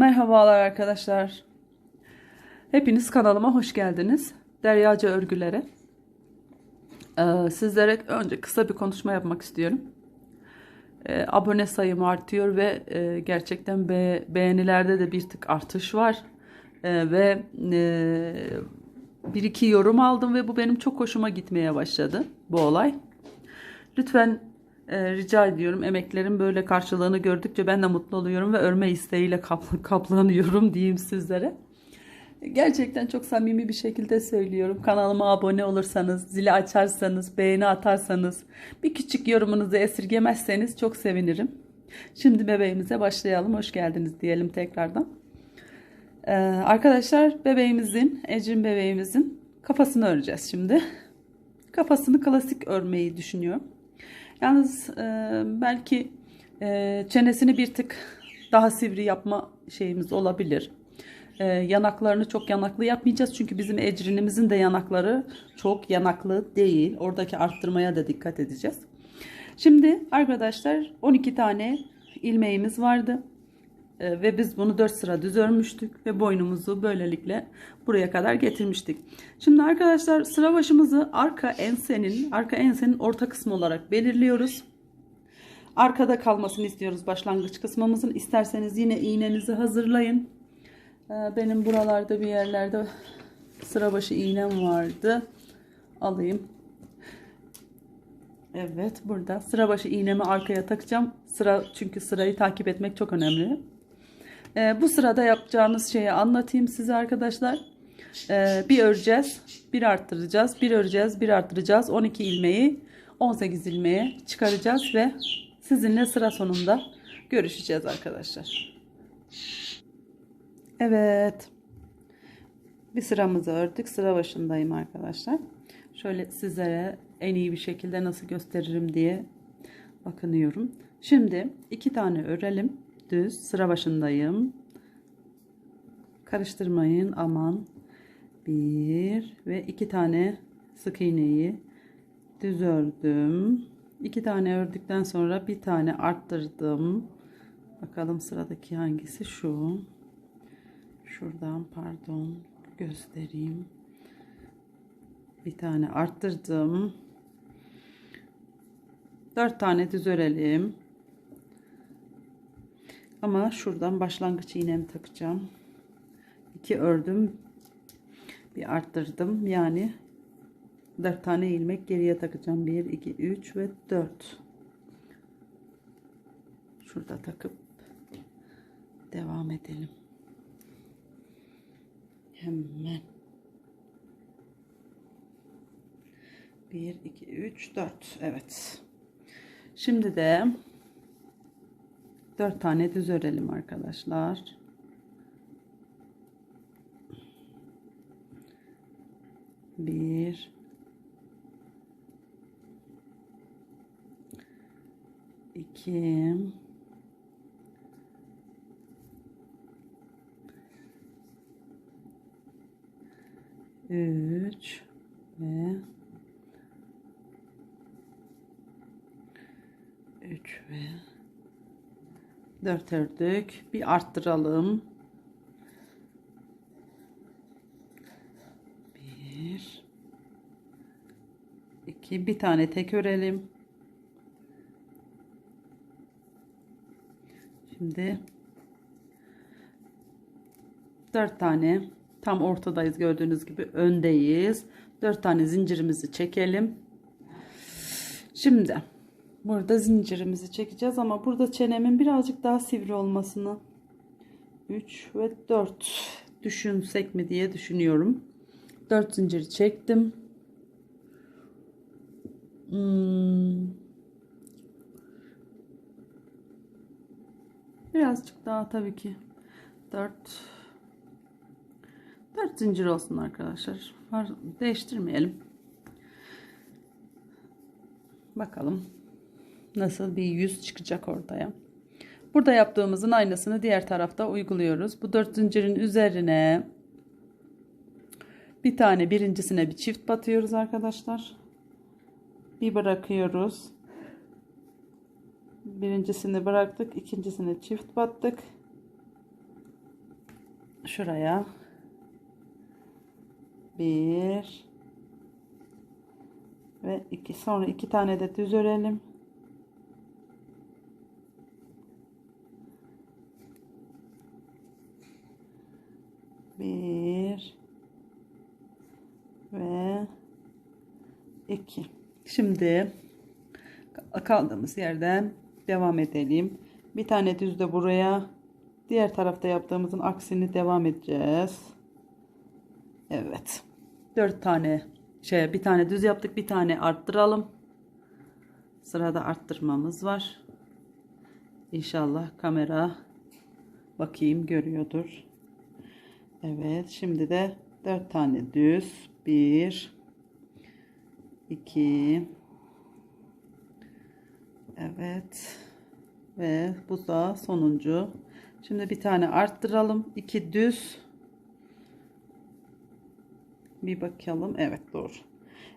Merhabalar arkadaşlar. Hepiniz kanalıma hoş geldiniz. Deryaca Örgülere. Ee, sizlere önce kısa bir konuşma yapmak istiyorum. Ee, abone sayım artıyor ve e, gerçekten be, beğenilerde de bir tık artış var. Ee, ve e, bir iki yorum aldım ve bu benim çok hoşuma gitmeye başladı bu olay. Lütfen e, rica ediyorum emeklerin böyle karşılığını gördükçe ben de mutlu oluyorum ve örme isteğiyle kap- kaplanıyorum diyeyim sizlere. Gerçekten çok samimi bir şekilde söylüyorum. Kanalıma abone olursanız, zili açarsanız, beğeni atarsanız, bir küçük yorumunuzu esirgemezseniz çok sevinirim. Şimdi bebeğimize başlayalım. Hoş geldiniz diyelim tekrardan. Ee, arkadaşlar bebeğimizin, Ecrin bebeğimizin kafasını öreceğiz şimdi. Kafasını klasik örmeyi düşünüyorum. Yalnız e, belki e, çenesini bir tık daha sivri yapma şeyimiz olabilir. E, yanaklarını çok yanaklı yapmayacağız çünkü bizim ecrinimizin de yanakları çok yanaklı değil. Oradaki arttırmaya da dikkat edeceğiz. Şimdi arkadaşlar 12 tane ilmeğimiz vardı. E, ve biz bunu 4 sıra düz örmüştük ve boynumuzu böylelikle buraya kadar getirmiştik. Şimdi arkadaşlar sıra başımızı arka ensenin arka ensenin orta kısmı olarak belirliyoruz. Arkada kalmasını istiyoruz başlangıç kısmımızın. İsterseniz yine iğnenizi hazırlayın. E, benim buralarda bir yerlerde sıra başı iğnem vardı. Alayım. Evet burada sıra başı iğnemi arkaya takacağım. Sıra çünkü sırayı takip etmek çok önemli. Ee, bu sırada yapacağınız şeyi anlatayım size arkadaşlar. Ee, bir öreceğiz, bir arttıracağız, bir öreceğiz, bir arttıracağız. 12 ilmeği 18 ilmeğe çıkaracağız ve sizinle sıra sonunda görüşeceğiz arkadaşlar. Evet. Bir sıramızı ördük. Sıra başındayım arkadaşlar. Şöyle sizlere en iyi bir şekilde nasıl gösteririm diye bakınıyorum. Şimdi iki tane örelim düz sıra başındayım. Karıştırmayın aman. Bir ve iki tane sık iğneyi düz ördüm. İki tane ördükten sonra bir tane arttırdım. Bakalım sıradaki hangisi şu. Şuradan pardon göstereyim. Bir tane arttırdım. Dört tane düz örelim. Ama şuradan başlangıç iğnemi takacağım. 2 ördüm. Bir arttırdım. Yani 4 tane ilmek geriye takacağım. 1, 2, 3 ve 4. Şurada takıp devam edelim. Hemen. 1, 2, 3, 4. Evet. Şimdi de 4 tane düz örelim arkadaşlar. Bir, iki, üç ve üç ve 4 ördük. Bir arttıralım. 1 2 bir tane tek örelim. Şimdi 4 tane tam ortadayız gördüğünüz gibi öndeyiz. 4 tane zincirimizi çekelim. Şimdi Burada zincirimizi çekeceğiz ama burada çenemin birazcık daha sivri olmasını 3 ve 4 düşünsek mi diye düşünüyorum. 4 zinciri çektim. Hmm. Birazcık daha tabii ki 4 4 zincir olsun arkadaşlar. Değiştirmeyelim. Bakalım nasıl bir yüz çıkacak ortaya. Burada yaptığımızın aynısını diğer tarafta uyguluyoruz. Bu dört zincirin üzerine bir tane birincisine bir çift batıyoruz arkadaşlar. Bir bırakıyoruz. Birincisini bıraktık. ikincisine çift battık. şuraya bir ve iki sonra iki tane de düz örelim. Bir ve iki. Şimdi kaldığımız yerden devam edelim. Bir tane düz de buraya. Diğer tarafta yaptığımızın aksini devam edeceğiz. Evet. Dört tane şey bir tane düz yaptık. Bir tane arttıralım. Sırada arttırmamız var. İnşallah kamera bakayım görüyordur. Evet. Şimdi de dört tane düz. Bir. iki, Evet. Ve bu da sonuncu. Şimdi bir tane arttıralım. iki düz. Bir bakalım. Evet doğru.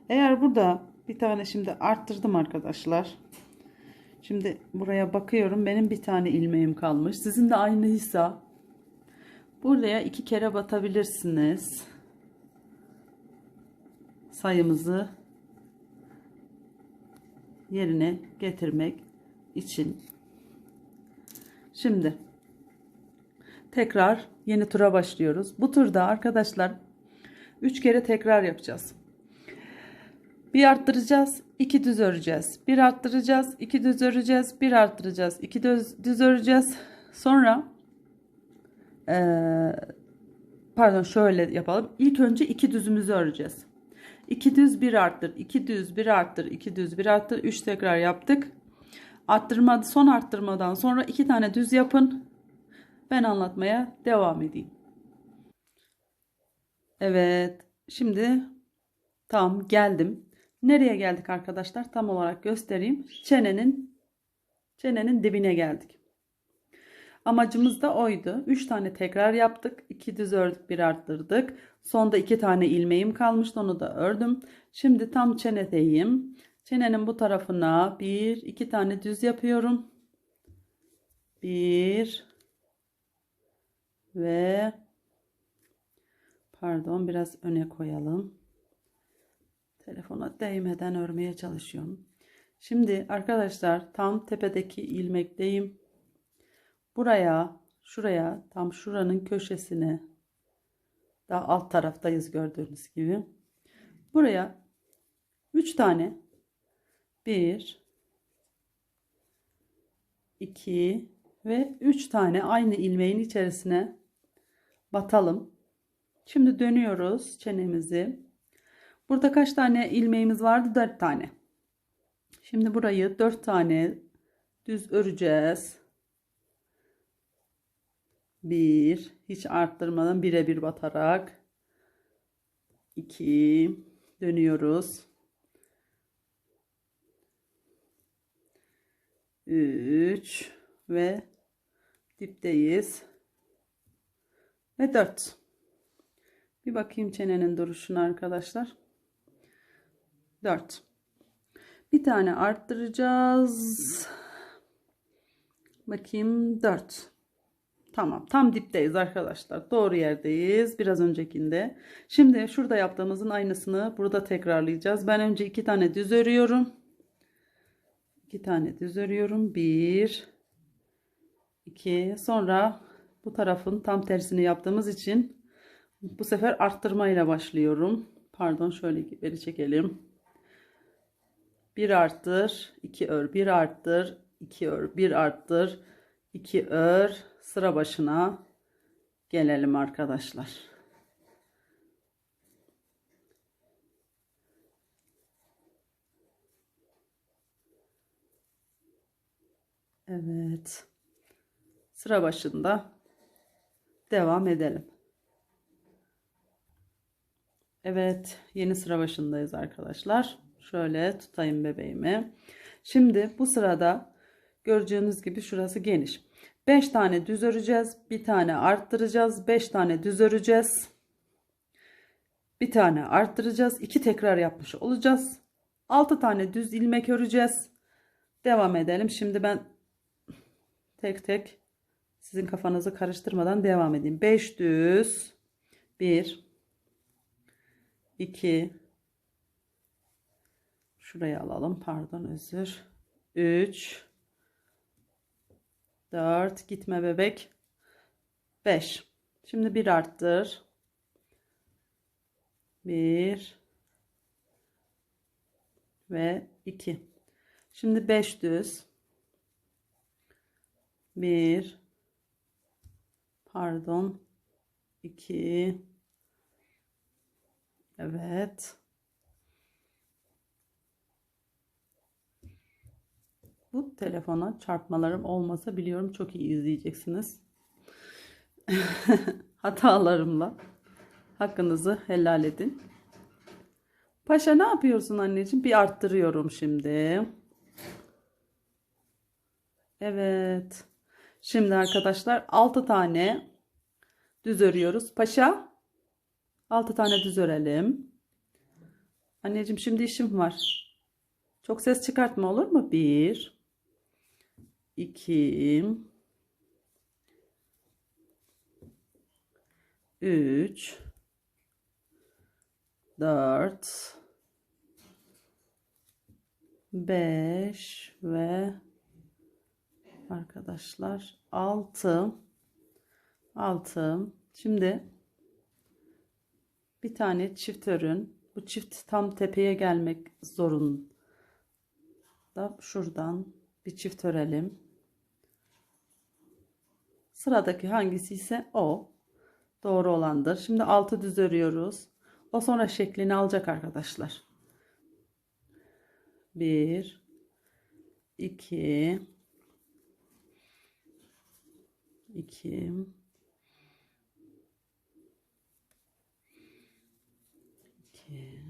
Eğer burada bir tane şimdi arttırdım arkadaşlar. Şimdi buraya bakıyorum. Benim bir tane ilmeğim kalmış. Sizin de aynıysa buraya iki kere batabilirsiniz. Sayımızı yerine getirmek için. Şimdi tekrar yeni tura başlıyoruz. Bu turda arkadaşlar 3 kere tekrar yapacağız. Bir arttıracağız, iki düz öreceğiz. Bir arttıracağız, iki düz öreceğiz. Bir arttıracağız, iki düz, düz öreceğiz. Sonra ee, pardon şöyle yapalım. İlk önce iki düzümüzü öreceğiz. 2 düz 1 arttır 2 düz 1 arttır 2 düz 1 arttır 3 tekrar yaptık. Arttırma son arttırmadan sonra 2 tane düz yapın. Ben anlatmaya devam edeyim. Evet. Şimdi tam geldim. Nereye geldik arkadaşlar? Tam olarak göstereyim. Çenenin çenenin dibine geldik. Amacımız da oydu. 3 tane tekrar yaptık. 2 düz ördük, bir arttırdık. Sonda 2 tane ilmeğim kalmıştı. Onu da ördüm. Şimdi tam çenedeyim. Çenenin bu tarafına 1 2 tane düz yapıyorum. 1 ve pardon biraz öne koyalım. Telefona değmeden örmeye çalışıyorum. Şimdi arkadaşlar tam tepedeki ilmekteyim buraya şuraya tam şuranın köşesine daha alt taraftayız gördüğünüz gibi buraya 3 tane 1 2 ve 3 tane aynı ilmeğin içerisine batalım. Şimdi dönüyoruz çenemizi. Burada kaç tane ilmeğimiz vardı? 4 tane. Şimdi burayı 4 tane düz öreceğiz. Bir, hiç arttırmadan birebir batarak. iki dönüyoruz. Üç ve dipteyiz. Ve dört. Bir bakayım çenenin duruşuna arkadaşlar. Dört. Bir tane arttıracağız. Bakayım dört. Tamam tam dipteyiz arkadaşlar. Doğru yerdeyiz. Biraz öncekinde. Şimdi şurada yaptığımızın aynısını burada tekrarlayacağız. Ben önce iki tane düz örüyorum. İki tane düz örüyorum. Bir. iki. Sonra bu tarafın tam tersini yaptığımız için bu sefer arttırmayla başlıyorum. Pardon şöyle beri çekelim. Bir arttır. iki ör. Bir arttır. iki ör. Bir arttır. iki ör sıra başına gelelim arkadaşlar. Evet. Sıra başında devam edelim. Evet, yeni sıra başındayız arkadaşlar. Şöyle tutayım bebeğimi. Şimdi bu sırada göreceğiniz gibi şurası geniş. 5 tane düz öreceğiz. Bir tane arttıracağız. 5 tane düz öreceğiz. Bir tane arttıracağız. 2 tekrar yapmış olacağız. 6 tane düz ilmek öreceğiz. Devam edelim. Şimdi ben tek tek Sizin kafanızı karıştırmadan devam edeyim. 5 düz 1 2 Şuraya alalım. Pardon özür. 3 4 gitme bebek. 5. Şimdi bir arttır. 1 ve 2. Şimdi 5 düz. 1 pardon 2 Evet. Bu telefona çarpmalarım olmasa biliyorum çok iyi izleyeceksiniz. Hatalarımla. Hakkınızı helal edin. Paşa ne yapıyorsun anneciğim? Bir arttırıyorum şimdi. Evet. Şimdi arkadaşlar 6 tane düz örüyoruz. Paşa 6 tane düz örelim. Anneciğim şimdi işim var. Çok ses çıkartma olur mu? 1 2 3 4 5 ve arkadaşlar 6 6 şimdi bir tane çift örün. Bu çift tam tepeye gelmek zorunda. Şuradan bir çift örelim sıradaki hangisi ise o. Doğru olandır. Şimdi 6 düz örüyoruz. O sonra şeklini alacak arkadaşlar. 1 2 2 2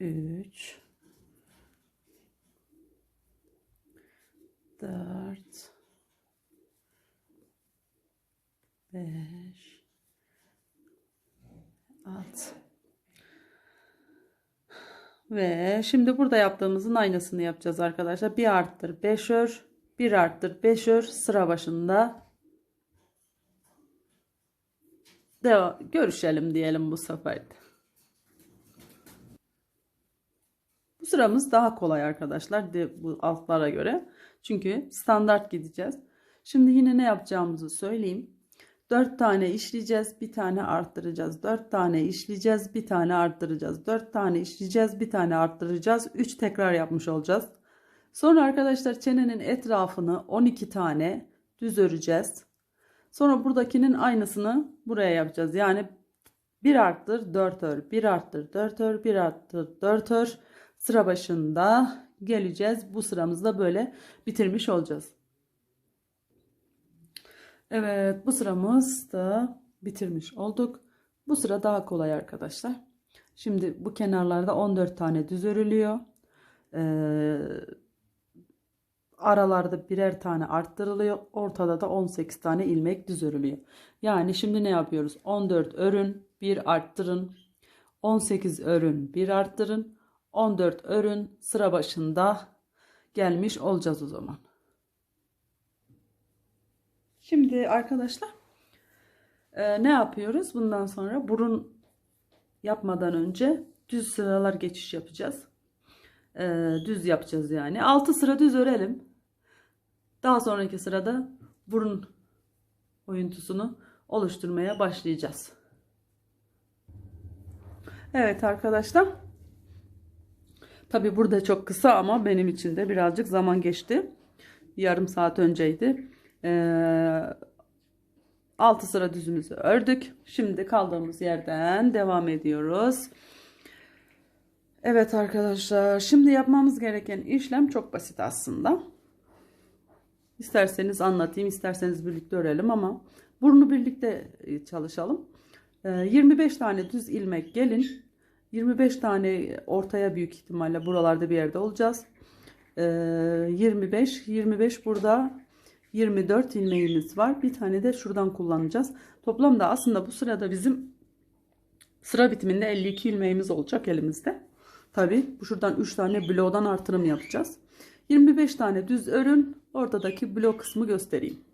3 4 5 6 ve şimdi burada yaptığımızın aynısını yapacağız arkadaşlar. Bir arttır 5 ör, bir arttır 5 ör sıra başında. Devam, görüşelim diyelim bu sefer. Bu sıramız daha kolay arkadaşlar bu altlara göre. Çünkü standart gideceğiz. Şimdi yine ne yapacağımızı söyleyeyim. 4 tane işleyeceğiz, bir tane arttıracağız. 4 tane işleyeceğiz, bir tane arttıracağız. 4 tane işleyeceğiz, bir tane arttıracağız. 3 tekrar yapmış olacağız. Sonra arkadaşlar çenenin etrafını 12 tane düz öreceğiz. Sonra buradakinin aynısını buraya yapacağız. Yani 1 arttır 4 ör, 1 arttır 4 ör, 1 arttır 4 ör. Sıra başında geleceğiz. Bu sıramızda böyle bitirmiş olacağız. Evet bu sıramız da bitirmiş olduk. Bu sıra daha kolay arkadaşlar. Şimdi bu kenarlarda 14 tane düz örülüyor. Ee, aralarda birer tane arttırılıyor. Ortada da 18 tane ilmek düz örülüyor. Yani şimdi ne yapıyoruz? 14 örün, bir arttırın. 18 örün, bir arttırın. 14 örün sıra başında gelmiş olacağız o zaman. Şimdi arkadaşlar e, ne yapıyoruz? Bundan sonra burun yapmadan önce düz sıralar geçiş yapacağız. E, düz yapacağız yani. 6 sıra düz örelim. Daha sonraki sırada burun oyuntusunu oluşturmaya başlayacağız. Evet arkadaşlar. Tabi burada çok kısa ama benim için de birazcık zaman geçti. Yarım saat önceydi. Ee, 6 sıra düzümüzü ördük. Şimdi kaldığımız yerden devam ediyoruz. Evet arkadaşlar şimdi yapmamız gereken işlem çok basit aslında. İsterseniz anlatayım isterseniz birlikte örelim ama burnu birlikte çalışalım. Ee, 25 tane düz ilmek gelin. 25 tane ortaya büyük ihtimalle buralarda bir yerde olacağız. Ee, 25 25 burada 24 ilmeğimiz var. Bir tane de şuradan kullanacağız. Toplamda aslında bu sırada bizim sıra bitiminde 52 ilmeğimiz olacak elimizde. Tabi bu şuradan 3 tane bloğdan artırım yapacağız. 25 tane düz örün. Ortadaki blok kısmı göstereyim.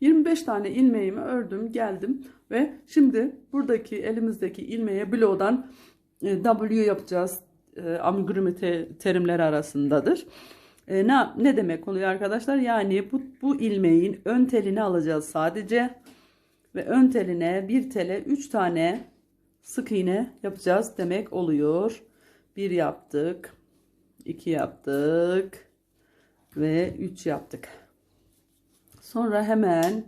25 tane ilmeğimi ördüm geldim ve şimdi buradaki elimizdeki ilmeğe bloğdan e, W yapacağız. E, amigurumi te- terimleri arasındadır. E, ne, ne demek oluyor arkadaşlar? Yani bu, bu ilmeğin ön telini alacağız sadece ve ön teline bir tele 3 tane sık iğne yapacağız demek oluyor. Bir yaptık, iki yaptık ve üç yaptık. Sonra hemen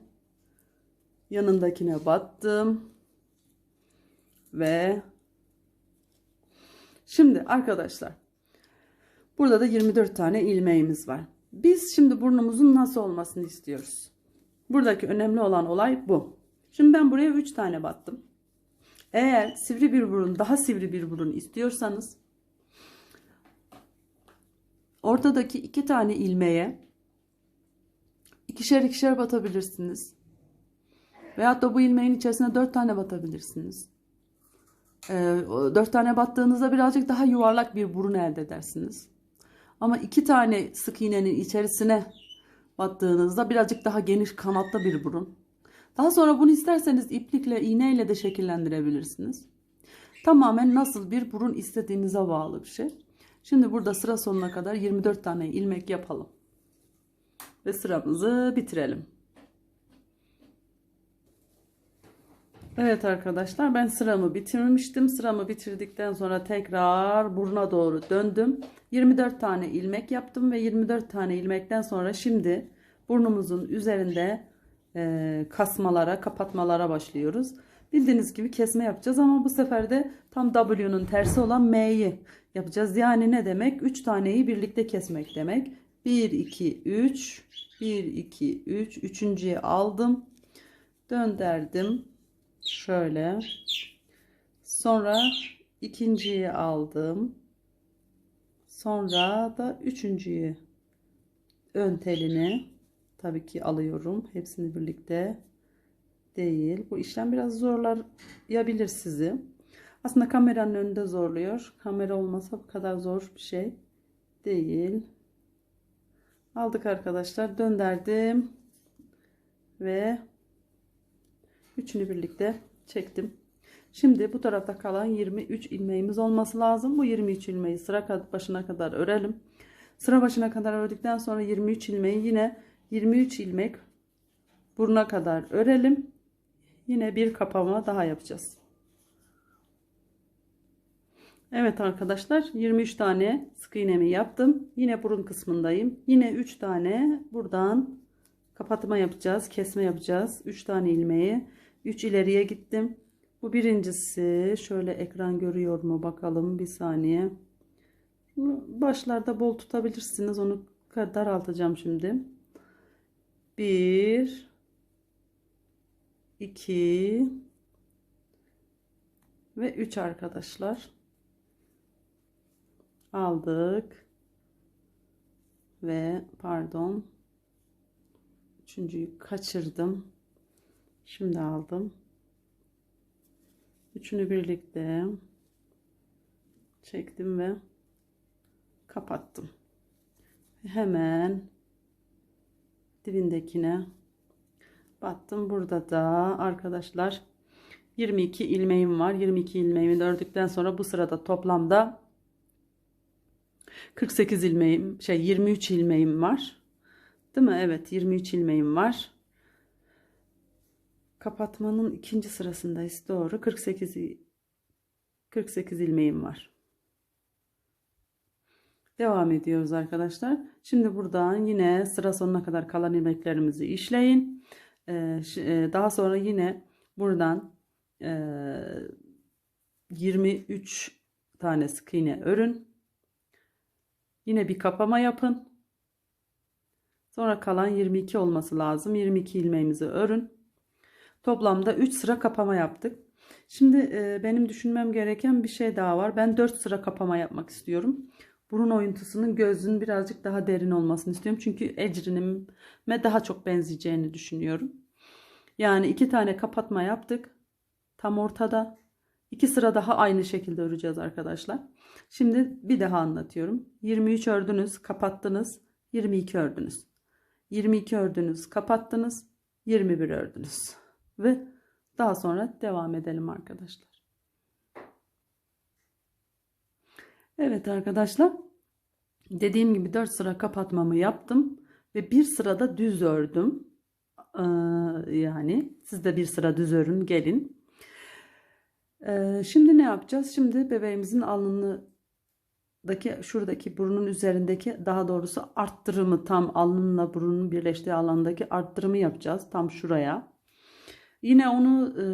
yanındakine battım ve şimdi arkadaşlar burada da 24 tane ilmeğimiz var. Biz şimdi burnumuzun nasıl olmasını istiyoruz. Buradaki önemli olan olay bu. Şimdi ben buraya 3 tane battım. Eğer sivri bir burun, daha sivri bir burun istiyorsanız ortadaki iki tane ilmeğe ikişer ikişer batabilirsiniz. Veyahut da bu ilmeğin içerisine dört tane batabilirsiniz. Ee, dört tane battığınızda birazcık daha yuvarlak bir burun elde edersiniz. Ama iki tane sık iğnenin içerisine battığınızda birazcık daha geniş kanatlı bir burun. Daha sonra bunu isterseniz iplikle, iğneyle de şekillendirebilirsiniz. Tamamen nasıl bir burun istediğinize bağlı bir şey. Şimdi burada sıra sonuna kadar 24 tane ilmek yapalım. Ve sıramızı bitirelim. Evet arkadaşlar ben sıramı bitirmiştim. Sıramı bitirdikten sonra tekrar buruna doğru döndüm. 24 tane ilmek yaptım ve 24 tane ilmekten sonra şimdi burnumuzun üzerinde e, kasmalara, kapatmalara başlıyoruz. Bildiğiniz gibi kesme yapacağız ama bu sefer de tam W'nun tersi olan M'yi yapacağız. Yani ne demek? 3 taneyi birlikte kesmek demek. 1, 2, 3, 1, 2, 3, üçüncüye aldım. Dönderdim. Şöyle. Sonra ikinciyi aldım. Sonra da üçüncüyü ön telini tabii ki alıyorum. Hepsini birlikte değil. Bu işlem biraz zorlayabilir sizi. Aslında kameranın önünde zorluyor. Kamera olmasa bu kadar zor bir şey değil. Aldık arkadaşlar. Dönderdim. Ve üçünü birlikte çektim. Şimdi bu tarafta kalan 23 ilmeğimiz olması lazım. Bu 23 ilmeği sıra başına kadar örelim. Sıra başına kadar ördükten sonra 23 ilmeği yine 23 ilmek buruna kadar örelim. Yine bir kapama daha yapacağız. Evet arkadaşlar 23 tane sık iğnemi yaptım. Yine burun kısmındayım. Yine 3 tane buradan kapatma yapacağız. Kesme yapacağız. 3 tane ilmeği. 3 ileriye gittim. Bu birincisi. Şöyle ekran görüyor mu bakalım bir saniye. Başlarda bol tutabilirsiniz. Onu daraltacağım şimdi. 1 2 ve 3 arkadaşlar aldık. Ve pardon üçüncüyü kaçırdım. Şimdi aldım. Üçünü birlikte çektim ve kapattım. Hemen dibindekine battım. Burada da arkadaşlar 22 ilmeğim var. 22 ilmeğimi ördükten sonra bu sırada toplamda 48 ilmeğim şey 23 ilmeğim var değil mi Evet 23 ilmeğim var kapatmanın ikinci sırasındayız doğru 48 48 ilmeğim var Devam ediyoruz arkadaşlar. Şimdi buradan yine sıra sonuna kadar kalan ilmeklerimizi işleyin. Ee, daha sonra yine buradan e, 23 tane sık iğne örün. Yine bir kapama yapın. Sonra kalan 22 olması lazım. 22 ilmeğimizi örün. Toplamda 3 sıra kapama yaptık. Şimdi e, benim düşünmem gereken bir şey daha var. Ben 4 sıra kapama yapmak istiyorum burun oyuntusunun gözünün birazcık daha derin olmasını istiyorum. Çünkü ecrinime daha çok benzeyeceğini düşünüyorum. Yani iki tane kapatma yaptık. Tam ortada. İki sıra daha aynı şekilde öreceğiz arkadaşlar. Şimdi bir daha anlatıyorum. 23 ördünüz, kapattınız. 22 ördünüz. 22 ördünüz, kapattınız. 21 ördünüz. Ve daha sonra devam edelim arkadaşlar. Evet arkadaşlar. Dediğim gibi 4 sıra kapatmamı yaptım. Ve bir sırada düz ördüm. Ee, yani siz de bir sıra düz örün gelin. Ee, şimdi ne yapacağız? Şimdi bebeğimizin alnındaki şuradaki burnun üzerindeki daha doğrusu arttırımı tam alnınla burnun birleştiği alandaki arttırımı yapacağız. Tam şuraya. Yine onu e,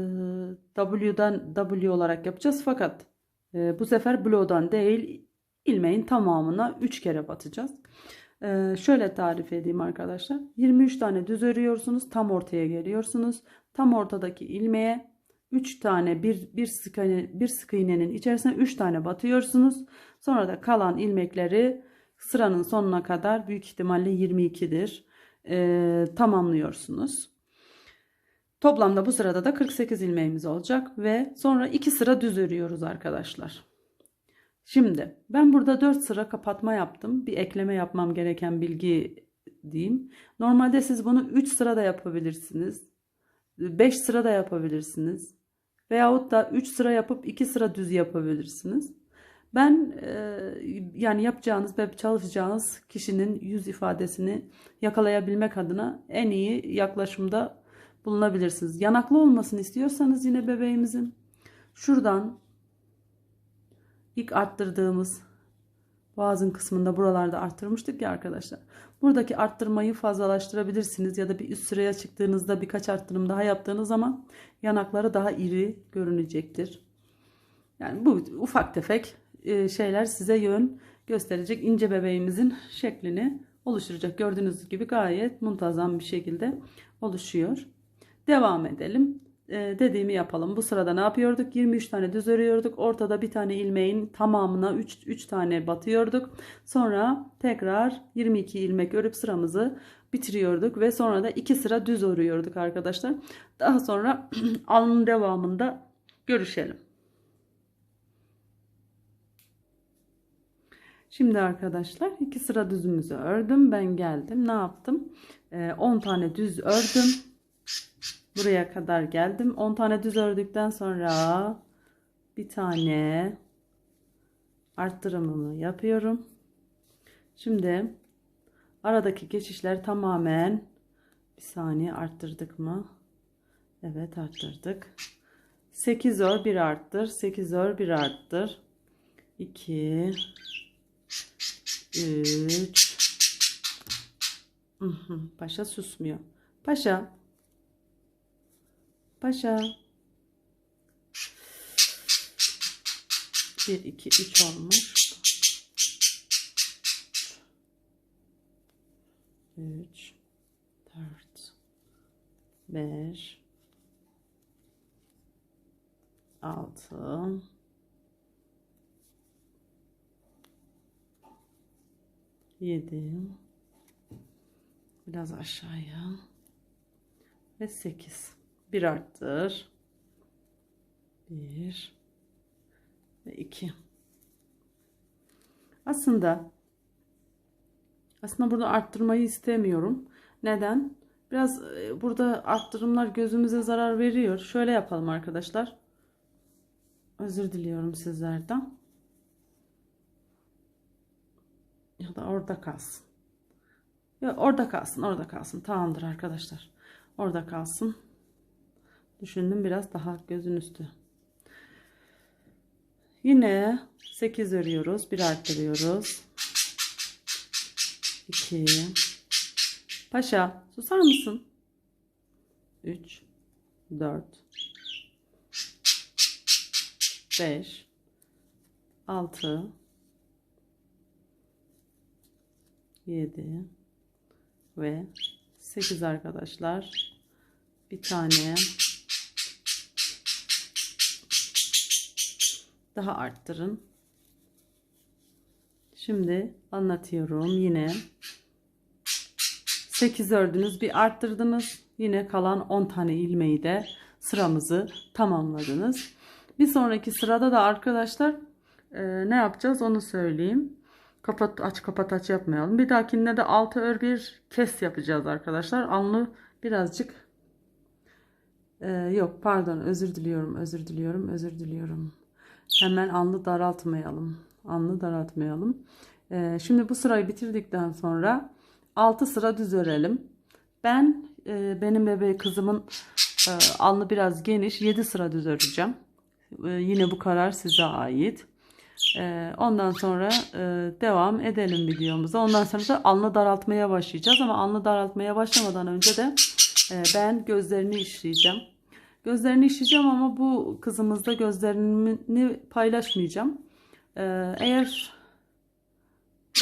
W'dan W olarak yapacağız fakat e, bu sefer blow'dan değil ilmeğin tamamına 3 kere batacağız. E, şöyle tarif edeyim arkadaşlar. 23 tane düz örüyorsunuz. Tam ortaya geliyorsunuz. Tam ortadaki ilmeğe 3 tane bir, bir, sık iğne, bir sık iğnenin içerisine 3 tane batıyorsunuz. Sonra da kalan ilmekleri sıranın sonuna kadar büyük ihtimalle 22'dir. E, tamamlıyorsunuz. Toplamda bu sırada da 48 ilmeğimiz olacak ve sonra 2 sıra düz örüyoruz arkadaşlar. Şimdi ben burada 4 sıra kapatma yaptım. Bir ekleme yapmam gereken bilgi diyeyim. Normalde siz bunu 3 sıra da yapabilirsiniz. 5 sıra da yapabilirsiniz. Veyahut da 3 sıra yapıp 2 sıra düz yapabilirsiniz. Ben e, yani yapacağınız ve çalışacağınız kişinin yüz ifadesini yakalayabilmek adına en iyi yaklaşımda bulunabilirsiniz. Yanaklı olmasını istiyorsanız yine bebeğimizin şuradan ilk arttırdığımız boğazın kısmında buralarda arttırmıştık ya arkadaşlar. Buradaki arttırmayı fazlalaştırabilirsiniz ya da bir üst sıraya çıktığınızda birkaç arttırım daha yaptığınız zaman yanakları daha iri görünecektir. Yani bu ufak tefek e, şeyler size yön gösterecek ince bebeğimizin şeklini oluşturacak. Gördüğünüz gibi gayet muntazam bir şekilde oluşuyor. Devam edelim. Ee, dediğimi yapalım. Bu sırada ne yapıyorduk? 23 tane düz örüyorduk. Ortada bir tane ilmeğin tamamına 3, 3 tane batıyorduk. Sonra tekrar 22 ilmek örüp sıramızı bitiriyorduk. Ve sonra da 2 sıra düz örüyorduk arkadaşlar. Daha sonra alnın devamında görüşelim. Şimdi arkadaşlar iki sıra düzümüzü ördüm. Ben geldim. Ne yaptım? 10 ee, tane düz ördüm. Buraya kadar geldim. 10 tane düz ördükten sonra bir tane arttırımımı yapıyorum. Şimdi aradaki geçişler tamamen bir saniye arttırdık mı? Evet arttırdık. 8 ör 1 arttır. 8 ör 1 arttır. 2 3 Paşa susmuyor. Paşa Paşa. 1, 2, 3 olmuş. 3, 4, 5, 6, 7, biraz aşağıya ve 8 bir arttır. Bir ve iki. Aslında aslında burada arttırmayı istemiyorum. Neden? Biraz e, burada arttırımlar gözümüze zarar veriyor. Şöyle yapalım arkadaşlar. Özür diliyorum sizlerden. Ya da orada kalsın. Ya orada kalsın, orada kalsın. Tamamdır arkadaşlar. Orada kalsın. Düşündüm biraz daha gözün üstü. Yine 8 örüyoruz. 1 arttırıyoruz. 2 Paşa susar mısın? 3 4 5 6 7 ve 8 arkadaşlar. Bir tane daha arttırın. Şimdi anlatıyorum yine. 8 ördünüz bir arttırdınız. Yine kalan 10 tane ilmeği de sıramızı tamamladınız. Bir sonraki sırada da arkadaşlar e, ne yapacağız onu söyleyeyim. Kapat aç kapat aç yapmayalım. Bir dahakinde de altı ör bir kes yapacağız arkadaşlar. Alnı birazcık e, yok pardon özür diliyorum özür diliyorum özür diliyorum. Hemen alnı daraltmayalım. Alnı daraltmayalım. E, şimdi bu sırayı bitirdikten sonra 6 sıra düz örelim. Ben e, benim bebeği kızımın e, alnı biraz geniş 7 sıra düz öreceğim. E, yine bu karar size ait. E, ondan sonra e, devam edelim videomuza. Ondan sonra da alnı daraltmaya başlayacağız ama alnı daraltmaya başlamadan önce de e, ben gözlerini işleyeceğim. Gözlerini işleyeceğim ama bu kızımızda gözlerini paylaşmayacağım. E, eğer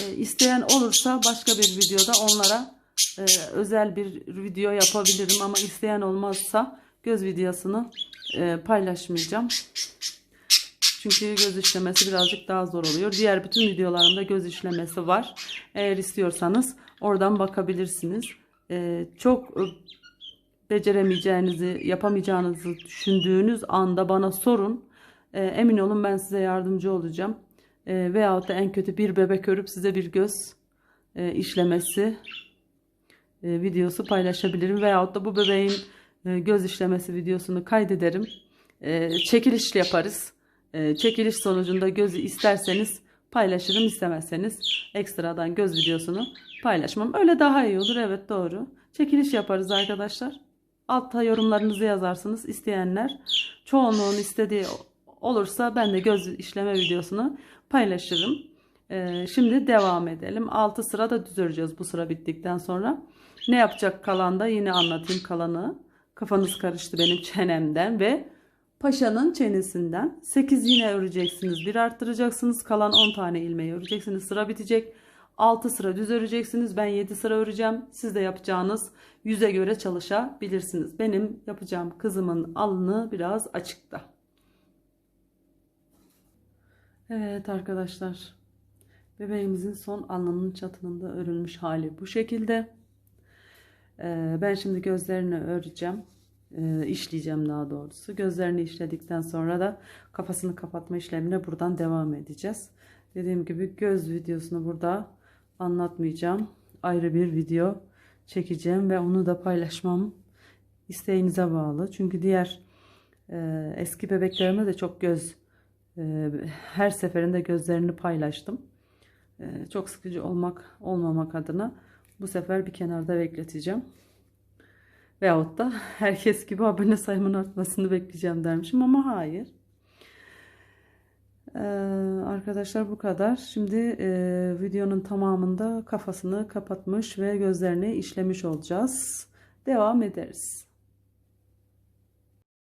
e, isteyen olursa başka bir videoda onlara e, özel bir video yapabilirim ama isteyen olmazsa göz videosunu e, paylaşmayacağım. Çünkü göz işlemesi birazcık daha zor oluyor. Diğer bütün videolarımda göz işlemesi var. Eğer istiyorsanız oradan bakabilirsiniz. Çok beceremeyeceğinizi, yapamayacağınızı düşündüğünüz anda bana sorun. E, emin olun ben size yardımcı olacağım. E, veyahut da en kötü bir bebek örüp size bir göz e, işlemesi e, videosu paylaşabilirim. Veyahut da bu bebeğin e, göz işlemesi videosunu kaydederim. E, çekiliş yaparız. E, çekiliş sonucunda gözü isterseniz paylaşırım istemezseniz ekstradan göz videosunu paylaşmam. Öyle daha iyi olur evet doğru. Çekiliş yaparız arkadaşlar. Altta yorumlarınızı yazarsınız isteyenler. Çoğunluğun istediği olursa ben de göz işleme videosunu paylaşırım. Ee, şimdi devam edelim. 6 sıra da düz öreceğiz bu sıra bittikten sonra. Ne yapacak kalanda yine anlatayım kalanı. Kafanız karıştı benim çenemden ve paşanın çenesinden 8 yine öreceksiniz. Bir arttıracaksınız. Kalan 10 tane ilmeği öreceksiniz. Sıra bitecek. 6 sıra düz öreceksiniz. Ben 7 sıra öreceğim. Siz de yapacağınız yüze göre çalışabilirsiniz. Benim yapacağım kızımın alnı biraz açıkta. Evet arkadaşlar. Bebeğimizin son alnının çatının örülmüş hali bu şekilde. Ee, ben şimdi gözlerini öreceğim. Ee, işleyeceğim daha doğrusu. Gözlerini işledikten sonra da kafasını kapatma işlemine buradan devam edeceğiz. Dediğim gibi göz videosunu burada anlatmayacağım. Ayrı bir video çekeceğim ve onu da paylaşmam isteğinize bağlı. Çünkü diğer e, eski bebeklerime de çok göz e, her seferinde gözlerini paylaştım. E, çok sıkıcı olmak olmamak adına bu sefer bir kenarda bekleteceğim. Veyahut da herkes gibi abone sayımın artmasını bekleyeceğim dermişim ama hayır. Ee, arkadaşlar bu kadar. Şimdi e, videonun tamamında kafasını kapatmış ve gözlerini işlemiş olacağız. Devam ederiz.